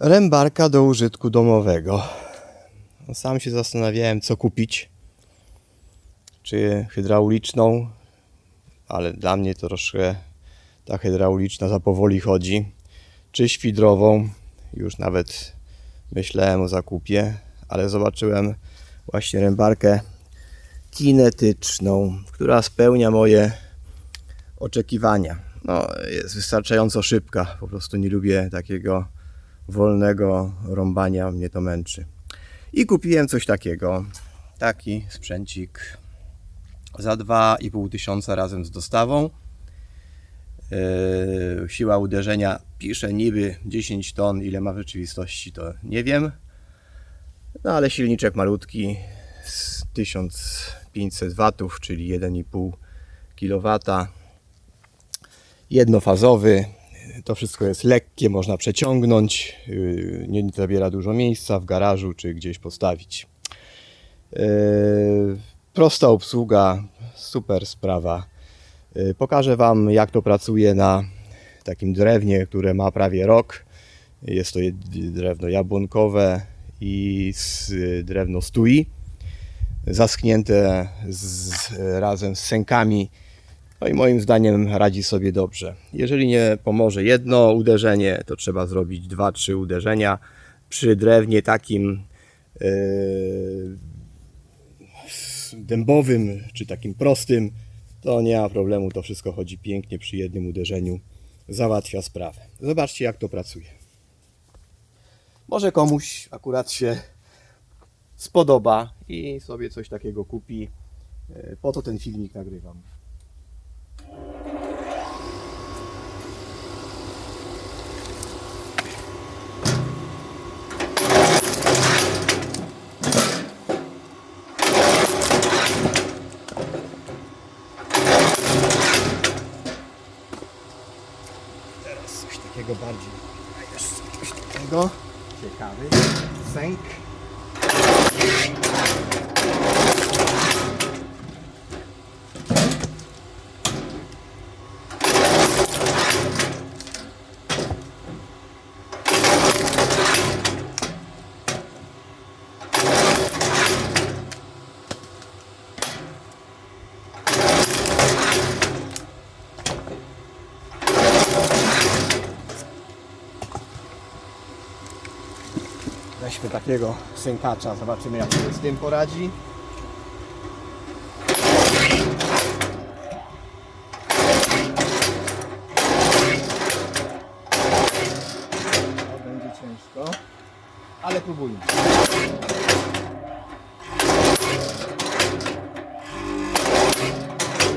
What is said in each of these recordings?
Rębarka do użytku domowego. Sam się zastanawiałem, co kupić. Czy hydrauliczną, ale dla mnie to troszkę ta hydrauliczna za powoli chodzi. Czy świdrową, już nawet myślałem o zakupie, ale zobaczyłem właśnie rębarkę kinetyczną, która spełnia moje oczekiwania. No, jest wystarczająco szybka. Po prostu nie lubię takiego wolnego rąbania, mnie to męczy. I kupiłem coś takiego. Taki sprzęcik za 2,5 tysiąca razem z dostawą. Yy, siła uderzenia pisze niby 10 ton, ile ma w rzeczywistości to nie wiem. No ale silniczek malutki z 1500 watów, czyli 1,5 kW. Jednofazowy. To wszystko jest lekkie, można przeciągnąć. yy, Nie zabiera dużo miejsca w garażu czy gdzieś postawić. Yy, Prosta obsługa, super sprawa. Yy, Pokażę Wam, jak to pracuje na takim drewnie, które ma prawie rok. Jest to drewno jabłonkowe i drewno stui, zaschnięte z, razem z sękami. No i moim zdaniem radzi sobie dobrze. Jeżeli nie pomoże jedno uderzenie, to trzeba zrobić dwa, trzy uderzenia. Przy drewnie takim yy, dębowym czy takim prostym, to nie ma problemu, to wszystko chodzi pięknie przy jednym uderzeniu, załatwia sprawę. Zobaczcie jak to pracuje. Może komuś akurat się spodoba i sobie coś takiego kupi. E, Po to ten filmik nagrywam. Takiego bardziej. Jeszcze coś takiego. Ciekawy. Sęk. Weźmy takiego sękacza, zobaczymy jak sobie z tym poradzi. To będzie ciężko, ale próbujmy.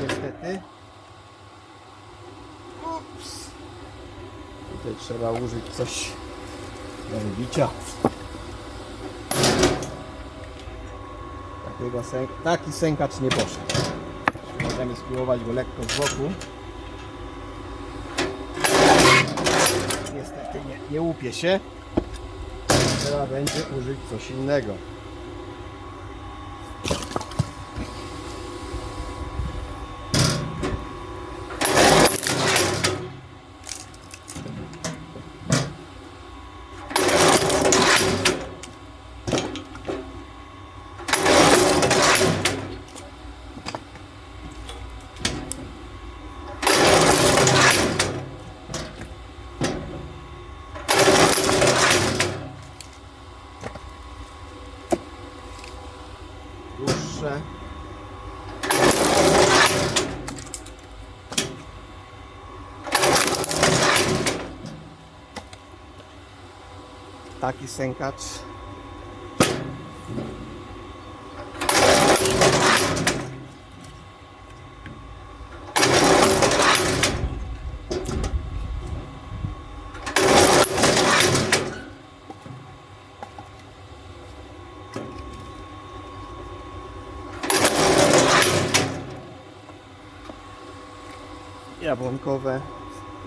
Niestety. Ups. Tutaj trzeba użyć coś do. Takiego sęk, taki sękacz nie poszedł. Możemy spróbować go lekko z boku. Niestety nie, nie łupie się. Trzeba będzie użyć coś innego. Dłuższe. Taki sękacz. Jabłonkowe.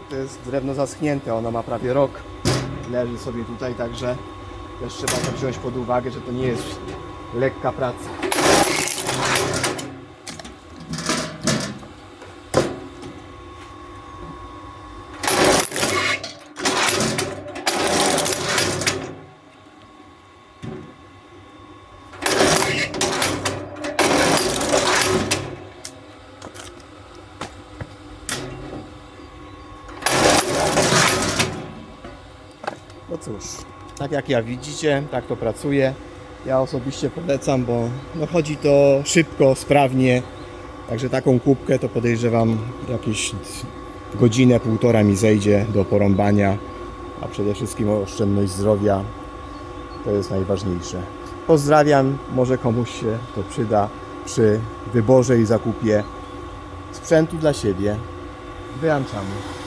To jest drewno zaschnięte, ono ma prawie rok. Leży sobie tutaj, także też trzeba to wziąć pod uwagę, że to nie jest lekka praca. No cóż, tak jak ja widzicie, tak to pracuje. Ja osobiście polecam, bo no chodzi to szybko, sprawnie. Także taką kubkę to podejrzewam jakieś godzinę, półtora mi zejdzie do porąbania, a przede wszystkim oszczędność zdrowia to jest najważniejsze. Pozdrawiam, może komuś się to przyda przy wyborze i zakupie sprzętu dla siebie. Wyłączamy.